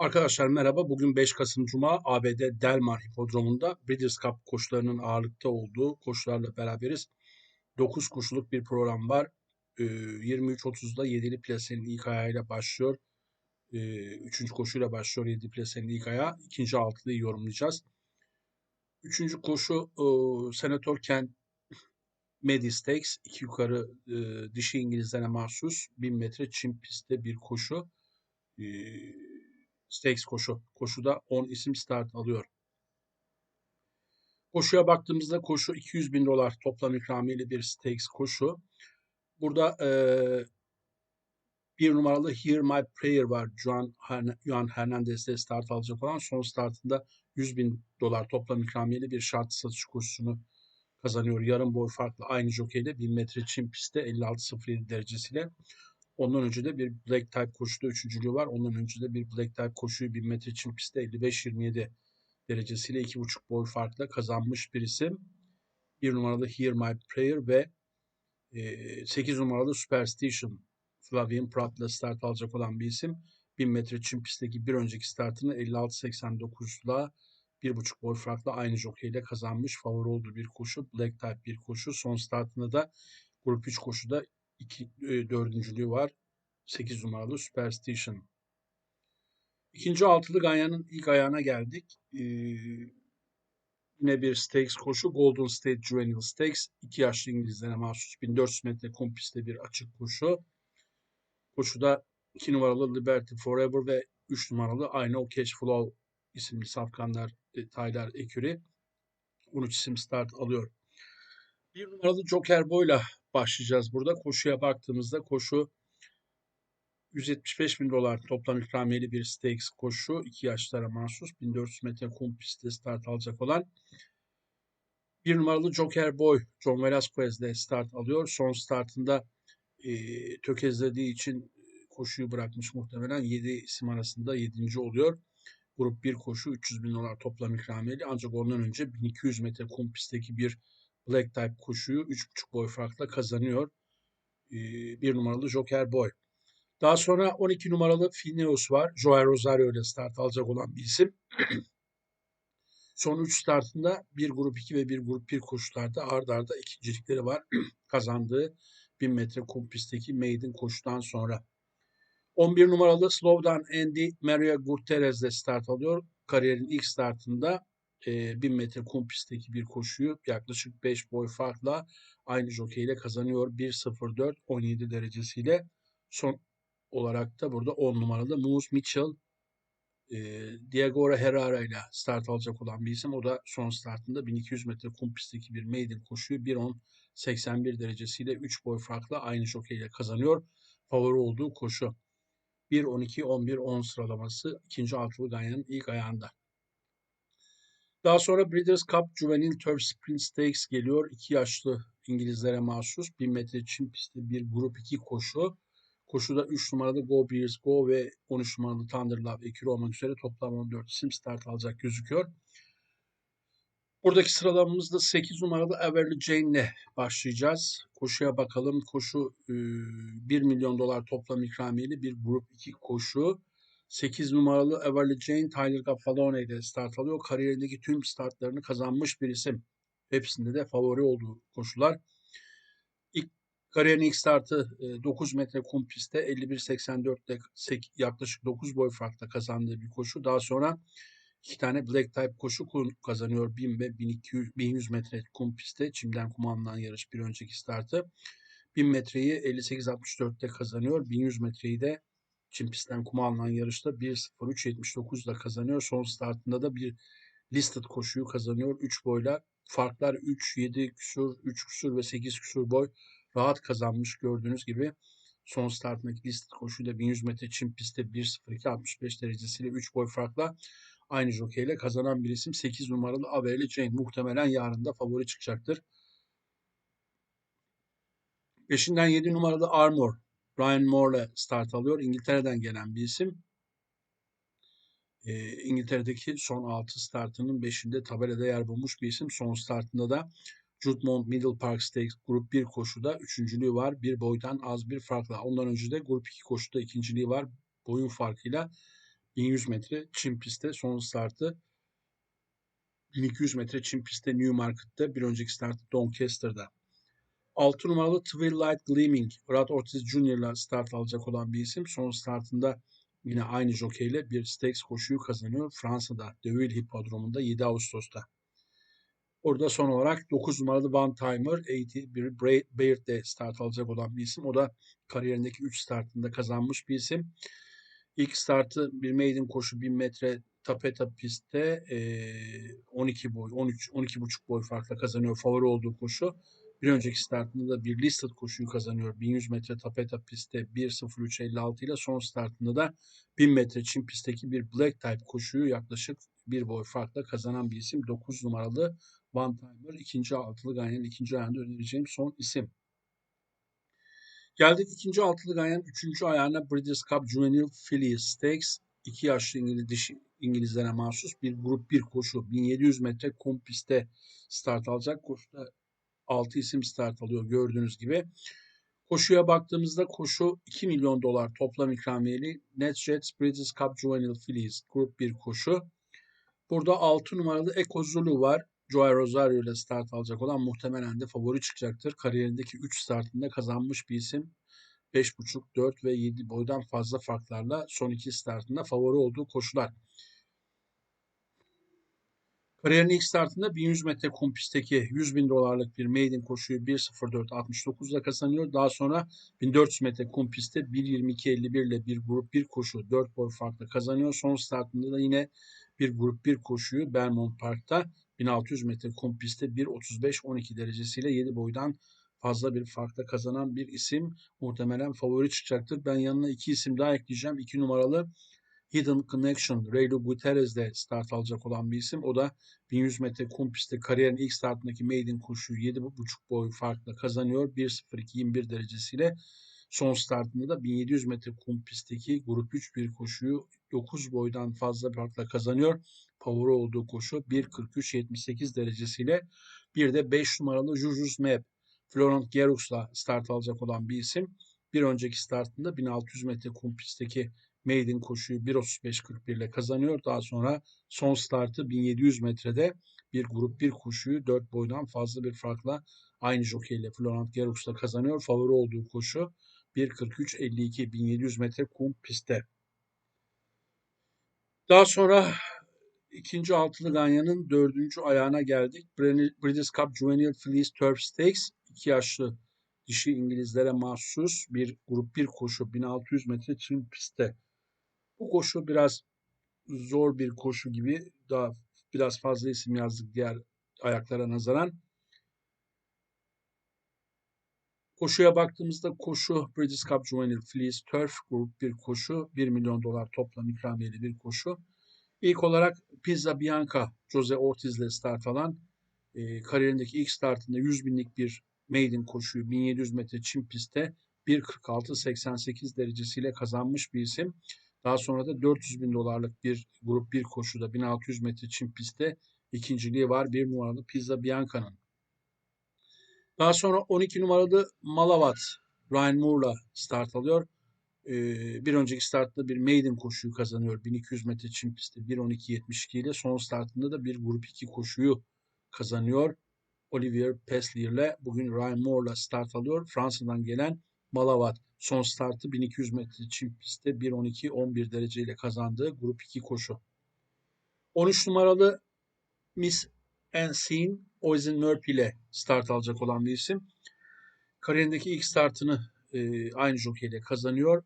Arkadaşlar merhaba. Bugün 5 Kasım Cuma ABD Delmar Hipodromu'nda Breeders' Cup koşularının ağırlıkta olduğu koşularla beraberiz. 9 koşuluk bir program var. Ee, 23.30'da 7'li plasenin ilk ayağıyla başlıyor. Ee, üçüncü koşuyla başlıyor 7 plasenin ilk ayağı. İkinci altılıyı yorumlayacağız. Üçüncü koşu Senatör Ken Medi Stakes. iki yukarı e, dişi İngilizlere mahsus 1000 metre çim pistte bir koşu. Ee, Stakes koşu. Koşuda 10 isim start alıyor. Koşuya baktığımızda koşu 200 bin dolar toplam ikramiyeli bir stakes koşu. Burada e, bir numaralı Hear My Prayer var. Juan, Juan Hernandez'de start alacak olan son startında 100 bin dolar toplam ikramiyeli bir şart satış koşusunu kazanıyor. Yarım boy farklı aynı jokeyle 1000 metre çim pistte 56.07 derecesiyle. Ondan önce de bir Black Type koşuda üçüncülüğü var. Ondan önce de bir Black Type koşuyu 1000 metre çim pistte 55-27 derecesiyle 2,5 boy farkla kazanmış bir isim. Bir numaralı Hear My Prayer ve e, 8 numaralı Superstition Flavian Pratt'la start alacak olan bir isim. 1000 metre çim pistteki bir önceki startını 56-89'la bir buçuk boy farkla aynı jokeyle kazanmış. Favori olduğu bir koşu. Black Type bir koşu. Son startında da Grup 3 koşuda iki, e, dördüncülüğü var. 8 numaralı Superstition. İkinci altılı Ganyan'ın ilk ayağına geldik. Ee, yine bir stakes koşu. Golden State Juvenile Stakes. 2 yaşlı İngilizlere mahsus 1400 metre kum pistte bir açık koşu. Koşuda 2 numaralı Liberty Forever ve 3 numaralı I Know Cash Flow isimli safkanlar e, Tyler Eküri 13 isim start alıyor. Bir numaralı Joker Boy'la başlayacağız burada. Koşuya baktığımızda koşu 175 bin dolar toplam ikramiyeli bir stakes koşu. 2 yaşlara mahsus 1400 metre kum pistte start alacak olan bir numaralı Joker Boy John Velasquez'de start alıyor. Son startında e, tökezlediği için koşuyu bırakmış muhtemelen 7 isim arasında 7. oluyor. Grup 1 koşu 300 bin dolar toplam ikramiyeli ancak ondan önce 1200 metre kum pistteki bir Black Type koşuyu 3.5 boy farkla kazanıyor. Ee, bir numaralı Joker Boy. Daha sonra 12 numaralı Phineas var. Joel Rosario ile start alacak olan bir isim. Son 3 startında bir grup 2 ve bir grup 1 koşularda ardarda arda ikincilikleri var. Kazandığı 1000 metre kum pistteki maiden koşudan sonra. 11 numaralı Slowdown Andy Maria Gutierrez ile start alıyor. Kariyerin ilk startında e, 1000 metre kum pistteki bir koşuyu yaklaşık 5 boy farkla aynı jokeyle kazanıyor. 1.04 17 derecesiyle son olarak da burada 10 numaralı Moose Mitchell e, Diego Herrera ile start alacak olan bir isim. O da son startında 1200 metre kum pistteki bir maiden koşuyu 1.10 81 derecesiyle 3 boy farkla aynı jokeyle kazanıyor. Favori olduğu koşu. 1-12-11-10 sıralaması ikinci altılı Ganyan'ın ilk ayağında. Daha sonra Breeders' Cup Juvenile Turf Sprint Stakes geliyor. 2 yaşlı İngilizlere mahsus 1000 metre çim pistte bir grup 2 koşu. Koşuda 3 numaralı Go Bears Go ve 13 numaralı Thunder Love ekürü olmak üzere toplam 14 isim start alacak gözüküyor. Buradaki sıralamamızda 8 numaralı Everly Jane ile başlayacağız. Koşuya bakalım. Koşu 1 milyon dolar toplam ikramiyeli bir grup 2 koşu. 8 numaralı Everly Jane Tyler Gaffalone ile start alıyor. Kariyerindeki tüm startlarını kazanmış bir isim. Hepsinde de favori olduğu koşular. İlk kariyerin ilk startı 9 metre kum pistte 51.84'te yaklaşık 9 boy farkla kazandığı bir koşu. Daha sonra iki tane Black Type koşu kazanıyor. 1000 ve 1200, 1100 metre kum pistte çimden kuma alınan yarış bir önceki startı. 1000 metreyi 58.64'te kazanıyor. 1100 metreyi de Çin pistten kuma alınan yarışta 1.03.79 ile kazanıyor. Son startında da bir listed koşuyu kazanıyor. 3 boyla farklar 3, 7 küsur, 3 küsur ve 8 küsur boy rahat kazanmış gördüğünüz gibi. Son startındaki listed koşuyla 1100 metre Çin pistte 1.02.65 derecesiyle 3 boy farkla aynı jokeyle kazanan bir isim. 8 numaralı Averly Jane muhtemelen yarın da favori çıkacaktır. Peşinden 7 numaralı Armor Ryan Moore'la start alıyor. İngiltere'den gelen bir isim. E, İngiltere'deki son 6 startının 5'inde tabelada yer bulmuş bir isim. Son startında da Judmont Middle Park Stakes Grup 1 koşuda üçüncülüğü var. Bir boydan az bir farkla. Ondan önce de Grup 2 koşuda ikinciliği var. Boyun farkıyla 1100 metre çim pistte son startı 1200 metre çim pistte Newmarket'te bir önceki startı Doncaster'da. 6 numaralı Twilight Gleaming Brad Ortiz Jr. ile start alacak olan bir isim. Son startında yine aynı jokeyle bir stakes koşuyu kazanıyor. Fransa'da Deauville Hipodromu'nda 7 Ağustos'ta. Orada son olarak 9 numaralı Van Timer, 81 Bayard'de start alacak olan bir isim. O da kariyerindeki 3 startında kazanmış bir isim. İlk startı bir maiden koşu 1000 metre tapeta pistte 12 boy, 13, 12,5 boy farkla kazanıyor favori olduğu koşu. Bir önceki startında da bir listed koşuyu kazanıyor. 1100 metre tapeta pistte 1.03.56 ile son startında da 1000 metre çim pistteki bir black type koşuyu yaklaşık bir boy farkla kazanan bir isim. 9 numaralı Van Timer ikinci altılı Ganyan'ın ikinci ayağında önereceğim son isim. Geldik ikinci altılı Ganyan'ın üçüncü ayağına British Cup Juvenile Filly Stakes. İki yaşlı İngiliz, dişi, İngilizlere mahsus bir grup bir koşu. 1700 metre kum pistte start alacak. Koşuda 6 isim start alıyor gördüğünüz gibi. Koşuya baktığımızda koşu 2 milyon dolar toplam ikramiyeli NetJets British Cup Juvenile Fillies grup bir koşu. Burada 6 numaralı Eko Zulu var. Joey Rosario ile start alacak olan muhtemelen de favori çıkacaktır. Kariyerindeki 3 startında kazanmış bir isim. 5.5, 4 ve 7 boydan fazla farklarla son iki startında favori olduğu koşular. Kariyerinin ilk startında 1100 metre kum pistteki 100 bin dolarlık bir maiden koşuyu 1.04.69 ile kazanıyor. Daha sonra 1400 metre kum pistte 1.22.51 ile bir grup bir koşu 4 boy farkla kazanıyor. Son startında da yine bir grup bir koşuyu Belmont Park'ta 1600 metre kum pistte 1.35-12 derecesiyle 7 boydan fazla bir farkla kazanan bir isim. Muhtemelen favori çıkacaktır. Ben yanına iki isim daha ekleyeceğim. 2 numaralı Hidden Connection, Reylo Gutierrez'de start alacak olan bir isim. O da 1100 metre kum pistte kariyerin ilk startındaki maiden koşuyu 7,5 boy farkla kazanıyor. 1.02-21 derecesiyle son startında da 1700 metre kum pistteki grup 3 bir koşuyu 9 boydan fazla farkla kazanıyor. Favori olduğu koşu 1.43-78 derecesiyle bir de 5 numaralı Jujus Map Florent Gerox'la start alacak olan bir isim. Bir önceki startında 1600 metre kum pistteki maiden koşuyu 1.35.41 ile kazanıyor. Daha sonra son startı 1700 metrede bir grup bir koşuyu 4 boydan fazla bir farkla aynı jokeyle Florent Gerox'la kazanıyor. Favori olduğu koşu 1.43.52 1700 metre kum pistte. Daha sonra ikinci altılı ganyanın dördüncü ayağına geldik. British Cup Juvenile Fleece Turf Stakes. iki yaşlı dişi İngilizlere mahsus bir grup bir koşu 1600 metre çim pistte. Bu koşu biraz zor bir koşu gibi. Daha biraz fazla isim yazdık diğer ayaklara nazaran. Koşuya baktığımızda koşu British Cup Juvenile Fleece Turf Group bir koşu. 1 milyon dolar toplam ikramiyeli bir koşu. İlk olarak Pizza Bianca Jose Ortiz ile start alan e, kariyerindeki ilk startında 100 binlik bir maiden koşuyu 1700 metre çim pistte 1.46-88 derecesiyle kazanmış bir isim. Daha sonra da 400 bin dolarlık bir grup bir koşuda 1600 metre çim pistte ikinciliği var. Bir numaralı Pizza Bianca'nın. Daha sonra 12 numaralı Malavat Ryan Moore'la start alıyor. Ee, bir önceki startta bir maiden koşuyu kazanıyor. 1200 metre çim pistte 1.12.72 ile son startında da bir grup 2 koşuyu kazanıyor. Olivier Peslier ile bugün Ryan Moore'la start alıyor. Fransa'dan gelen Malavat son startı 1200 metre çim pistte 1.12-11 dereceyle kazandığı grup 2 koşu. 13 numaralı Miss Ensign Oisin Murphy ile start alacak olan bir isim. Kariyerindeki ilk startını e, aynı jokeyle kazanıyor.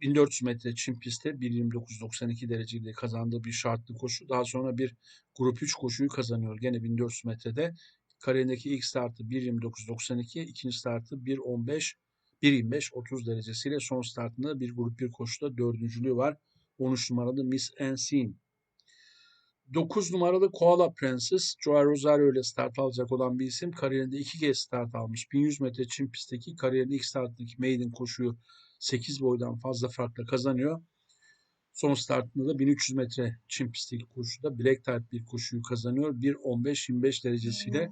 1400 metre çim pistte 1.29.92 dereceyle kazandığı bir şartlı koşu. Daha sonra bir grup 3 koşuyu kazanıyor. Gene 1400 metrede. Kariyerindeki ilk startı 1.29.92, ikinci startı 1.15 1.25-30 derecesiyle son startında bir grup bir koşuda dördüncülüğü var. 13 numaralı Miss Ensign. 9 numaralı Koala Princess, Joey Rosario ile start alacak olan bir isim. Kariyerinde iki kez start almış. 1100 metre çim pistteki kariyerinde ilk starttaki maiden koşuyu 8 boydan fazla farkla kazanıyor. Son startında da 1300 metre çim pistteki koşuda Black Type bir koşuyu kazanıyor. 1.15-25 derecesiyle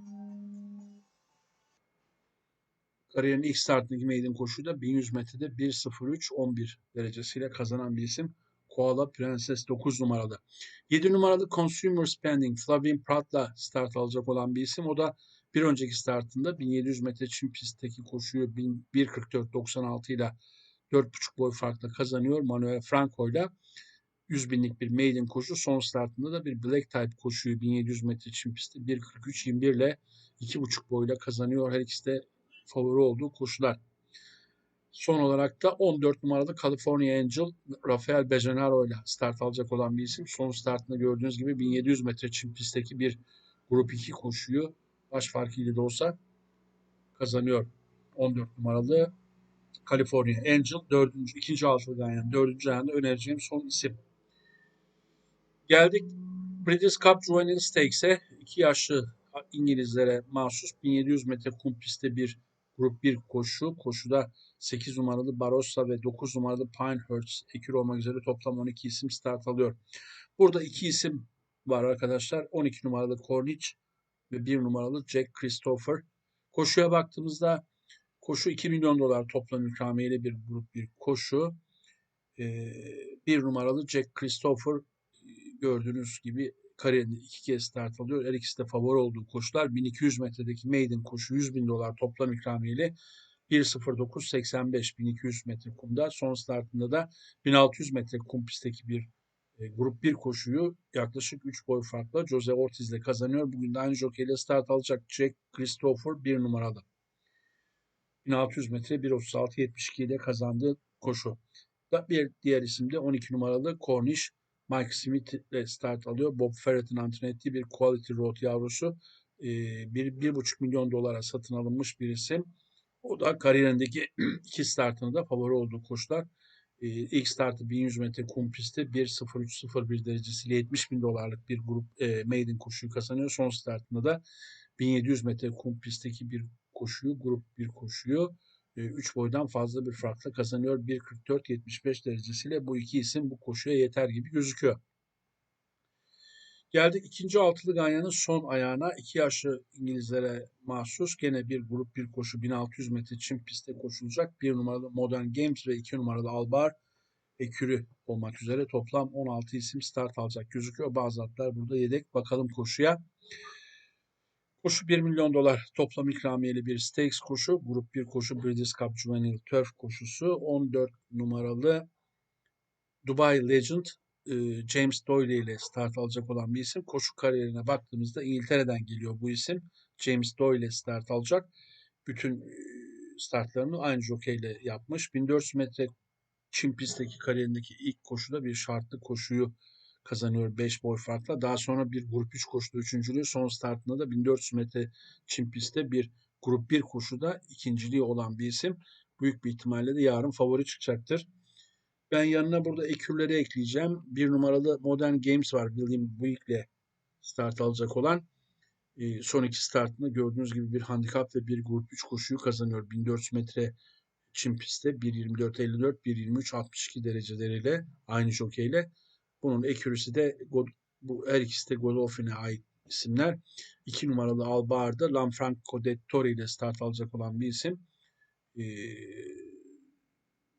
Kariyerin ilk startındaki maiden koşuyu da 1100 metrede 1.03.11 derecesiyle kazanan bir isim. Koala Prenses 9 numaralı. 7 numaralı Consumer Spending Flavien Prat'la start alacak olan bir isim. O da bir önceki startında 1700 metre çim pistteki koşuyu 1.44.96 ile 4.5 boy farkla kazanıyor. Manuel Franco ile 100 binlik bir maiden koşu. Son startında da bir black type koşuyu 1700 metre çim pistte 1.43.21 ile 2.5 boyla kazanıyor. Her ikisi de favori olduğu koşular. Son olarak da 14 numaralı California Angel Rafael Bejanaro ile start alacak olan bir isim. Son startında gördüğünüz gibi 1700 metre çim pistteki bir grup 2 koşuyu baş farkıyla da olsa kazanıyor. 14 numaralı California Angel 4. ikinci altıdan yani 4. ayağında önereceğim son isim. Geldik British Cup Juvenile Stakes'e. 2 yaşlı İngilizlere mahsus 1700 metre kum pistte bir grup 1 koşu. Koşuda 8 numaralı Barossa ve 9 numaralı Pinehurst ekür olmak üzere toplam 12 isim start alıyor. Burada iki isim var arkadaşlar. 12 numaralı Corniche ve 1 numaralı Jack Christopher. Koşuya baktığımızda koşu 2 milyon dolar toplam ikramiyeli bir grup bir koşu. Ee, bir numaralı Jack Christopher gördüğünüz gibi kariyerinde iki kez start alıyor. Her ikisi de favori olduğu koşular. 1200 metredeki maiden koşu 100 bin dolar toplam ikramiyeli 1.09.85 1200 metre kumda. Son startında da 1600 metre kum pistteki bir e, grup 1 koşuyu yaklaşık 3 boy farkla Jose Ortiz ile kazanıyor. Bugün de aynı jokeyle start alacak Jack Christopher 1 numaralı. 1600 metre 1.36.72 ile kazandığı koşu. Bir diğer isim de 12 numaralı Cornish Mike Smith ile start alıyor. Bob Ferrett'in antrenör ettiği bir Quality Road yavrusu. Ee, bir, bir buçuk milyon dolara satın alınmış bir isim. O da kariyerindeki iki startında da favori olduğu koşular. Ee, ilk startı 1100 metre kum pistte 1.03.01 derecesiyle 70 bin dolarlık bir grup e, maiden koşuyu kazanıyor. Son startında da 1700 metre kum pistteki bir koşuyu, grup bir koşuyu 3 boydan fazla bir farkla kazanıyor. 1.44-75 derecesiyle bu iki isim bu koşuya yeter gibi gözüküyor. Geldik ikinci altılı ganyanın son ayağına. iki yaşlı İngilizlere mahsus gene bir grup bir koşu 1600 metre çim pistte koşulacak. Bir numaralı Modern Games ve iki numaralı Albar Ekürü olmak üzere toplam 16 isim start alacak gözüküyor. Bazı atlar burada yedek. Bakalım koşuya. Koşu 1 milyon dolar toplam ikramiyeli bir stakes koşu. Grup 1 koşu British Cup Juvenile Turf koşusu. 14 numaralı Dubai Legend e, James Doyle ile start alacak olan bir isim. Koşu kariyerine baktığımızda İngiltere'den geliyor bu isim. James Doyle ile start alacak. Bütün e, startlarını aynı jokeyle yapmış. 1400 metre Çin pistteki kariyerindeki ilk koşuda bir şartlı koşuyu kazanıyor 5 boy farkla. Daha sonra bir grup 3 koşuda üçüncülüğü son startında da 1400 metre çim pistte bir grup 1 koşuda ikinciliği olan bir isim. Büyük bir ihtimalle de yarın favori çıkacaktır. Ben yanına burada ekürleri ekleyeceğim. Bir numaralı Modern Games var. William Buick'le start alacak olan. Ee, son iki startında gördüğünüz gibi bir handikap ve bir grup 3 koşuyu kazanıyor. 1400 metre çim pistte 1.24.54, 1.23.62 dereceleriyle aynı jokeyle. Bunun ekürüsü de bu her ikisi de Godolphin'e ait isimler. İki numaralı Albar'da Lanfranco de Torre ile start alacak olan bir isim. Ee,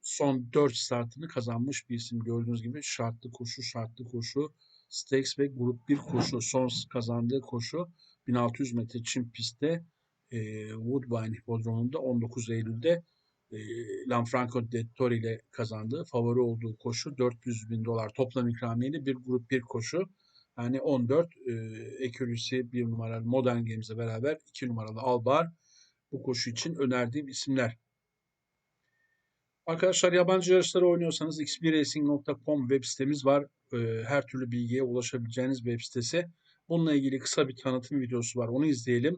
son 4 startını kazanmış bir isim. Gördüğünüz gibi şartlı koşu, şartlı koşu, stakes ve grup 1 koşu. Son kazandığı koşu 1600 metre çim pistte e, Woodbine Hipodromu'nda 19 Eylül'de e, Lanfranco de Torre ile kazandığı favori olduğu koşu 400 bin dolar toplam ikramiyeli bir grup bir koşu. Yani 14 e, ekürüsü bir numaralı Modern Games'e beraber 2 numaralı Albar bu koşu için önerdiğim isimler. Arkadaşlar yabancı yarışları oynuyorsanız xbracing.com web sitemiz var. E, her türlü bilgiye ulaşabileceğiniz web sitesi. Bununla ilgili kısa bir tanıtım videosu var. Onu izleyelim.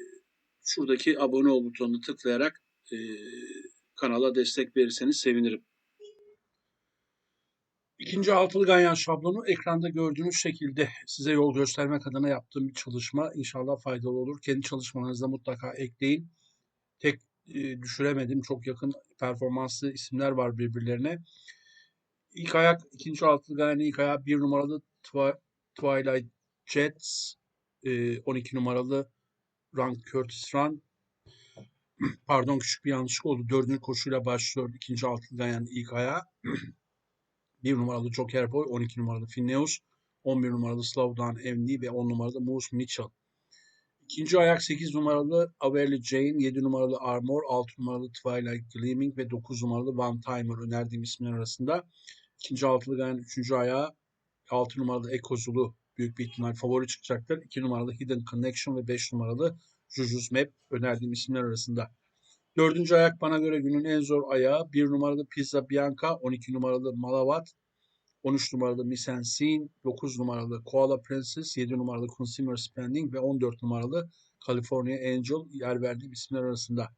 şuradaki abone ol butonunu tıklayarak e, kanala destek verirseniz sevinirim. İkinci altılı ganyan şablonu ekranda gördüğünüz şekilde size yol göstermek adına yaptığım bir çalışma. İnşallah faydalı olur. Kendi çalışmalarınızda mutlaka ekleyin. Tek e, düşüremedim. Çok yakın performanslı isimler var birbirlerine. İlk ayak, ikinci altılı ganyan ilk ayak bir numaralı Twi- Twilight Jets, e, 12 numaralı Rank Curtis Run. Pardon küçük bir yanlışlık oldu. Dördüncü koşuyla başlıyor ikinci altılı ganyan ilk ayağı. 1 numaralı Joker Boy, 12 numaralı Phineas, 11 numaralı Slowdown Emni ve 10 numaralı Moose Mitchell. İkinci ayak 8 numaralı Averly Jane, 7 numaralı Armor, 6 numaralı Twilight Gleaming ve 9 numaralı One Timer önerdiğim isimler arasında. İkinci altılı gayen 3. ayağı 6 numaralı Eko Zulu büyük bir ihtimal favori çıkacaktır. 2 numaralı Hidden Connection ve 5 numaralı Juju's Map önerdiğim isimler arasında. Dördüncü ayak bana göre günün en zor ayağı. 1 numaralı Pizza Bianca, 12 numaralı Malavat, 13 numaralı Misensin, 9 numaralı Koala Princess, 7 numaralı Consumer Spending ve 14 numaralı California Angel yer verdiğim isimler arasında.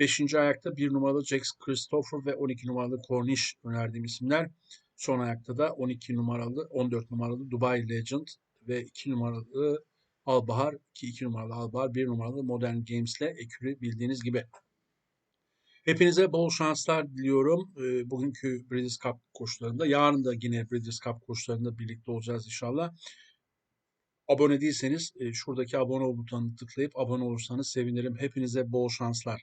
5. ayakta 1 numaralı Jax Christopher ve 12 numaralı Cornish önerdiğim isimler. Son ayakta da 12 numaralı, 14 numaralı Dubai Legend ve 2 numaralı Albahar, 2, 2 numaralı Albahar, 1 numaralı Modern Games'le ekürü bildiğiniz gibi. Hepinize bol şanslar diliyorum. Ee, Bugünkü Breeders' Cup koşularında. Yarın da yine Breeders' Cup koşularında birlikte olacağız inşallah. Abone değilseniz e, şuradaki abone ol butonunu tıklayıp abone olursanız sevinirim. Hepinize bol şanslar.